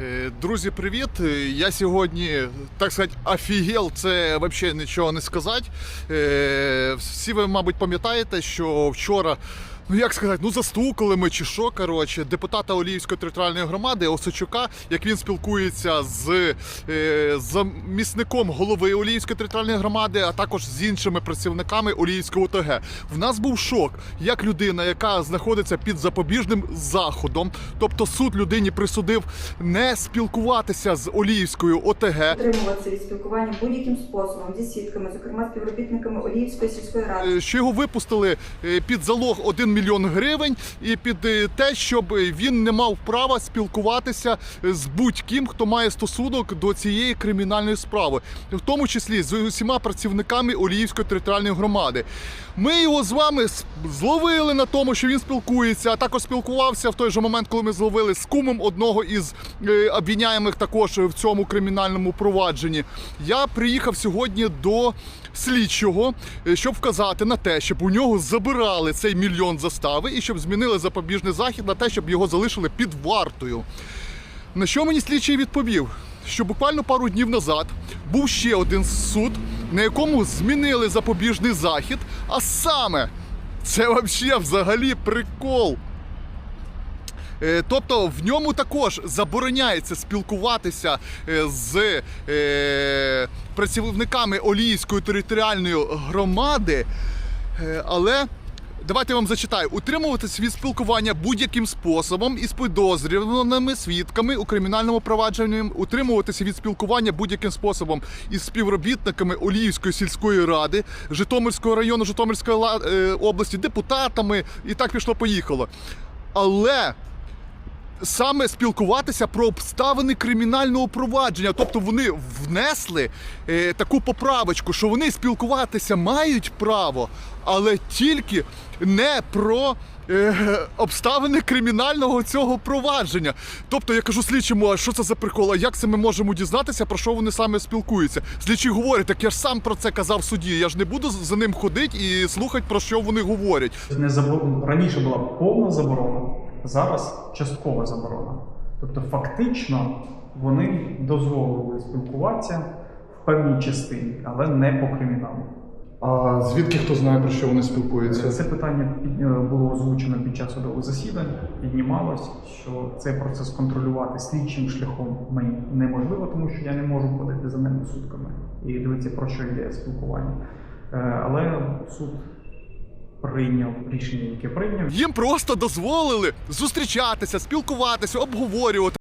Е, Друзі, привіт! Е, Я сьогодні, так сказати, офігел, це взагалі нічого не сказати. Е, Всі ви, мабуть, пам'ятаєте, що вчора, ну як сказати, ну застукали ми чи що, коротше, депутата Оліївської територіальної громади Осочука, як він спілкується з е, замісником голови Оліївської територіальної громади, а також з іншими працівниками Оліївського ОТГ. В нас був шок, як людина, яка знаходиться під запобіжним заходом, тобто суд людині присудив не спілкуватися з Оліївською ОТГ. Утримуватися від спілкування будь-яким способом зі свідками, зокрема співробітниками Оліївської сільської ради. Е, що його випустили е, під залог 1 мільйон гривень і під е, те, щоб він не мав права спілкуватися з будь-ким, хто має стосунок до цієї кримінальної справи, в тому числі з усіма працівниками Оліївської територіальної громади. Ми його з вами зловили на тому, що він спілкується, а також спілкувався в той же момент, коли ми зловили з кумом одного із е, обвиняємих також в цьому кримінальному провадженні. Я приїхав сьогодні до слідчого, е, щоб вказати на те, щоб у нього забирали цей мільйон застави і щоб змінили запобіжний захід на те, щоб його залишили під вартою. На що мені слідчий відповів? Що буквально пару днів назад був ще один суд, на якому змінили запобіжний захід, а саме це взагалі взагалі прикол. Е, Тобто в ньому також забороняється спілкуватися е, з е, працівниками Олійської територіальної громади, але давайте я вам зачитаю: утримуватись від спілкування будь-яким способом із підозрюваними свідками у кримінальному провадженні, утримуватися від спілкування будь-яким способом із співробітниками Оліївської сільської ради, Житомирського району, Житомирської е, області, депутатами. І так пішло-поїхало. Але саме спілкуватися про обставини кримінального провадження. Тобто вони внесли е, таку поправочку, що вони спілкуватися мають право, але тільки не про. е, Обставини кримінального цього провадження. Тобто я кажу слідчому, а що це за прикол? А як це ми можемо дізнатися, про що вони саме спілкуються? Слідчий говорить, так я ж сам про це казав суді. Я ж не буду за ним ходити і слухати, про що вони говорять. Не забор... Раніше була повна заборона, зараз часткова заборона. Тобто, фактично, вони дозволили спілкуватися в певній частині, але не по криміналу. А звідки хто знає, про що вони спілкуються? Це питання е, було озвучено під час судових засідань. Піднімалось, що цей процес контролювати слідчим шляхом мені неможливо, тому що я не можу ходити за ними сутками і дивитися, про що йде спілкування. Е, Але суд прийняв рішення, яке прийняв. Їм просто дозволили зустрічатися, спілкуватися, обговорювати.